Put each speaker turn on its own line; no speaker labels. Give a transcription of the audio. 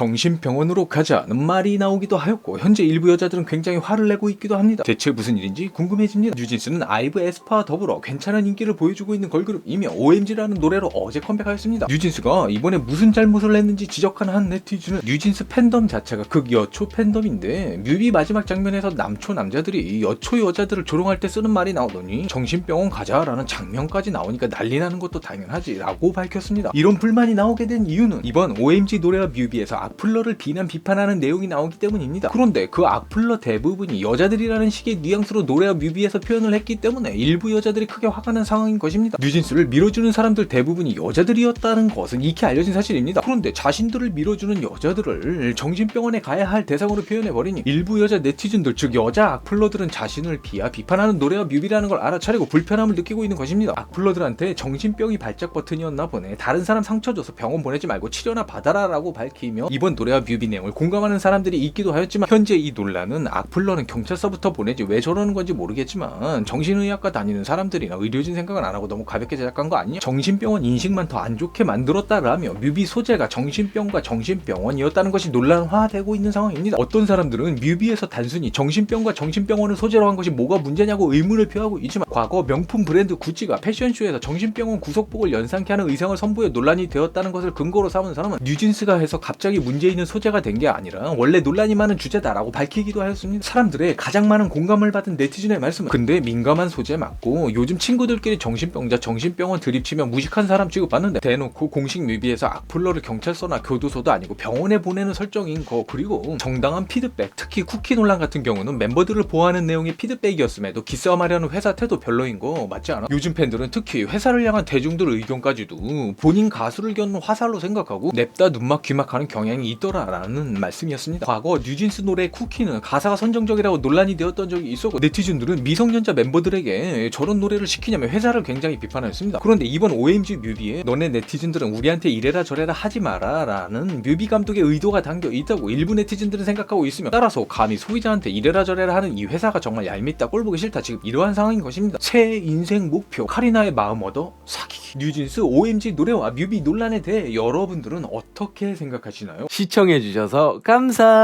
정신병원으로 가자는 말이 나오기도 하였고 현재 일부 여자들은 굉장히 화를 내고 있기도 합니다. 대체 무슨 일인지 궁금해집니다. 뉴진스는 아이브 에스파와 더불어 괜찮은 인기를 보여주고 있는 걸그룹이며 OMG라는 노래로 어제 컴백하였습니다. 뉴진스가 이번에 무슨 잘못을 했는지 지적한 한 네티즌은 뉴진스 팬덤 자체가 극여초 팬덤인데 뮤비 마지막 장면에서 남초 남자들이 여초 여자들을 조롱할 때 쓰는 말이 나오더니 정신병원 가자라는 장면까지 나오니까 난리 나는 것도 당연하지 라고 밝혔습니다. 이런 불만이 나오게 된 이유는 이번 OMG 노래와 뮤비에서 악플러를 비난 비판하는 내용이 나오기 때문입니다. 그런데 그 악플러 대부분이 여자들이라는 식의 뉘앙스로 노래와 뮤비에서 표현을 했기 때문에 일부 여자들이 크게 화가 난 상황인 것입니다. 뉴진스를 밀어주는 사람들 대부분이 여자들이었다는 것은 익히 알려진 사실입니다. 그런데 자신들을 밀어주는 여자들을 정신병원에 가야 할 대상으로 표현해버리니 일부 여자 네티즌들 즉 여자 악플러들은 자신을 비하 비판하는 노래와 뮤비라는 걸 알아차리고 불편함을 느끼고 있는 것입니다. 악플러들한테 정신병이 발작 버튼이었나 보네. 다른 사람 상처 줘서 병원 보내지 말고 치료나 받아라 라고 밝히며 이번 노래와 뮤비 내용을 공감하는 사람들이 있기도 하였지만 현재 이 논란은 악플러는 경찰서부터 보내지 왜 저러는 건지 모르겠지만 정신의학과 다니는 사람들이나 의료진 생각은 안 하고 너무 가볍게 제작한 거 아니냐? 정신병원 인식만 더 안 좋게 만들었다라며 뮤비 소재가 정신병과 정신병원이었다는 것이 논란화되고 있는 상황입니다. 어떤 사람들은 뮤비에서 단순히 정신병과 정신병원을 소재로 한 것이 뭐가 문제냐고 의문을 표하고 있지만 과거 명품 브랜드 구찌가 패션쇼에서 정신병원 구속복을 연상케 하는 의상을 선보여 논란이 되었다는 것을 근거로 삼은 사람은 뉴진스가 해서 갑자기 문제 있는 소재가 된 게 아니라 원래 논란이 많은 주제다라고 밝히기도 하였습니다. 사람들의 가장 많은 공감을 받은 네티즌의 말씀은 근데 민감한 소재 맞고 요즘 친구들끼리 정신병자 정신병원 드립치며 무식한 사람 취급받는데 대놓고 공식 뮤비에서 악플러를 경찰서나 교도소도 아니고 병원에 보내는 설정인 거 그리고 정당한 피드백 특히 쿠키 논란 같은 경우는 멤버들을 보호하는 내용의 피드백이었음에도 기싸움하려는 회사 태도 별로인 거 맞지 않아? 요즘 팬들은 특히 회사를 향한 대중들 의견까지도 본인 가수를 겪는 화살로 생각하고 냅다 눈막 귀막하는 경향 이 있더라라는 말씀이었습니다. 과거 뉴진스 노래 쿠키는 가사가 선정적이라고 논란이 되었던 적이 있었고 네티즌들은 미성년자 멤버들에게 저런 노래를 시키냐며 회사를 굉장히 비판하였습니다. 그런데 이번 OMG 뮤비에 너네 네티즌들은 우리한테 이래라 저래라 하지 마라라는 뮤비 감독의 의도가 담겨 있다고 일부 네티즌들은 생각하고 있으며 따라서 감히 소비자한테 이래라 저래라 하는 이 회사가 정말 얄밉다 꼴보기 싫다 지금 이러한 상황인 것입니다. 새 인생 목표 카리나의 마음 얻어 뉴진스 OMG 노래와 뮤비 논란에 대해 여러분들은 어떻게 생각하시나요?
시청해주셔서 감사.